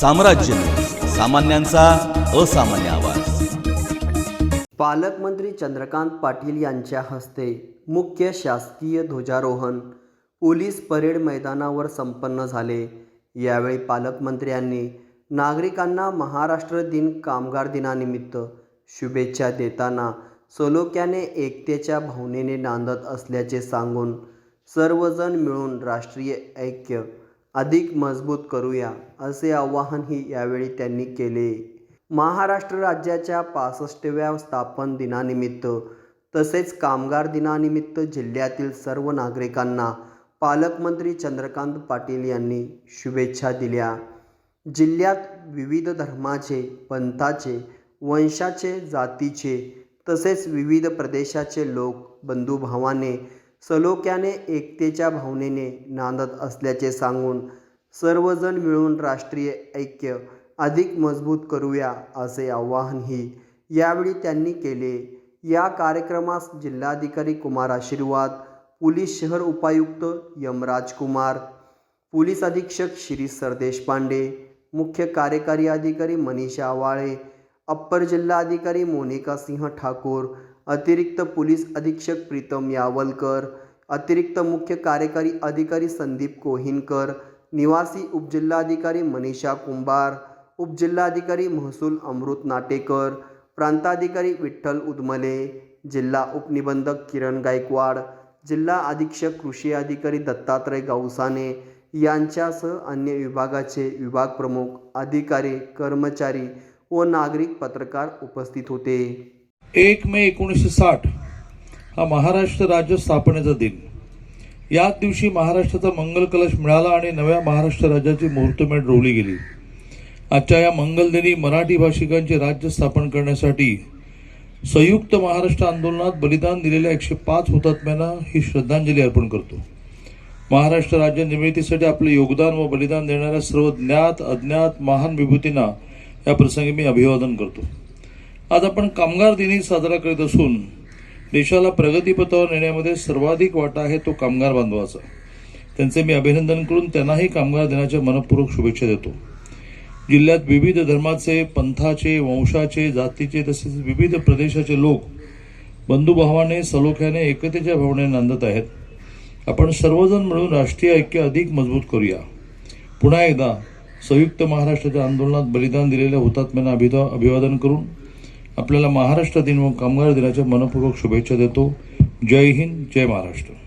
साम्राज्य. सामान्यांचा असामान्य आवाज. पालकमंत्री चंद्रकांत पाटील यांच्या हस्ते मुख्य शासकीय ध्वजारोहण पोलीस परेड मैदानावर संपन्न झाले. यावेळी पालकमंत्र्यांनी नागरिकांना महाराष्ट्र दिन कामगार दिनानिमित्त शुभेच्छा देताना सलोक्याने एकतेच्या भावनेने नांदत असल्याचे सांगून सर्वजण मिळून राष्ट्रीय ऐक्य अधिक मजबूत करूया असे आवाहनही यावेळी त्यांनी केले. महाराष्ट्र राज्याच्या पासष्टव्या स्थापन दिनानिमित्त तसेच कामगार दिनानिमित्त जिल्ह्यातील सर्व नागरिकांना पालकमंत्री चंद्रकांत पाटील यांनी शुभेच्छा दिल्या. जिल्ह्यात विविध धर्माचे पंथाचे वंशाचे जातीचे तसेच विविध प्रदेशाचे लोक बंधुभावाने सलोक्याने एकतेच्या भावनेने नांदत असल्याचे सांगून सर्वजण मिळून राष्ट्रीय ऐक्य अधिक मजबूत करूया असे आवाहनही यावेळी त्यांनी केले. या कार्यक्रमास जिल्हाधिकारी कुमार आशीर्वाद पोलीस शहर उपायुक्त यमराज कुमार पोलीस अधीक्षक श्री सरदेशपांडे मुख्य कार्यकारी अधिकारी मनीषा आवाळे अप्पर जिल्हाधिकारी मोनिका सिंह ठाकूर अतिरिक्त पोलीस अधीक्षक प्रीतम यावलकर अतिरिक्त मुख्य कार्यकारी अधिकारी संदीप कोहिनकर निवासी उपजिल्हाधिकारी मनीषा कुंभार उपजिल्हाधिकारी महसूल अमृत नाटेकर प्रांताधिकारी विठ्ठल उदमले जिल्हा उपनिबंधक किरण गायकवाड जिल्हा अधीक्षक कृषी अधिकारी दत्तात्रय गावसाने यांच्यासह अन्य विभागाचे विभाग प्रमुख अधिकारी कर्मचारी व नागरिक पत्रकार उपस्थित होते. एक मे एकोणीसशे साठ हा महाराष्ट्र राज्य स्थापनेचा दिन. याच दिवशी महाराष्ट्राचा मंगल कलश मिळाला आणि नव्या महाराष्ट्र राज्याची मुहूर्तमेढ रोवली गेली. आजच्या या मंगलदिनी मराठी भाषिकांचे राज्य स्थापन करण्यासाठी संयुक्त महाराष्ट्र आंदोलनात बलिदान दिलेल्या एकशे पाच हुतात्म्यांना ही श्रद्धांजली अर्पण करतो. महाराष्ट्र राज्य निर्मितीसाठी आपले योगदान व बलिदान देणाऱ्या सर्व ज्ञात अज्ञात महान विभूतींना या प्रसंगी मी अभिवादन करतो. आज आपण कामगार दिनी साजरा करीत असून देशाला प्रगतीपथावर नेण्यामध्ये सर्वाधिक वाटा आहे तो कामगार बांधवाचा. त्यांचे मी अभिनंदन करून त्यांनाही कामगार दिनाच्या मनपूर्वक शुभेच्छा देतो. जिल्ह्यात विविध धर्माचे पंथाचे वंशाचे जातीचे तसेच विविध प्रदेशाचे लोक बंधुभावाने सलोख्याने एकतेच्या भावनेने नांदत आहेत. आपण सर्वजण मिळून राष्ट्रीय ऐक्य अधिक मजबूत करूया. पुन्हा एकदा संयुक्त महाराष्ट्राच्या आंदोलनात बलिदान दिलेल्या हुतात्म्यांना अभिदा अभिवादन करून आपल्याला महाराष्ट्र दिन व कामगार दिनाच्या मनपूर्वक शुभेच्छा देतो. जय हिंद जय महाराष्ट्र.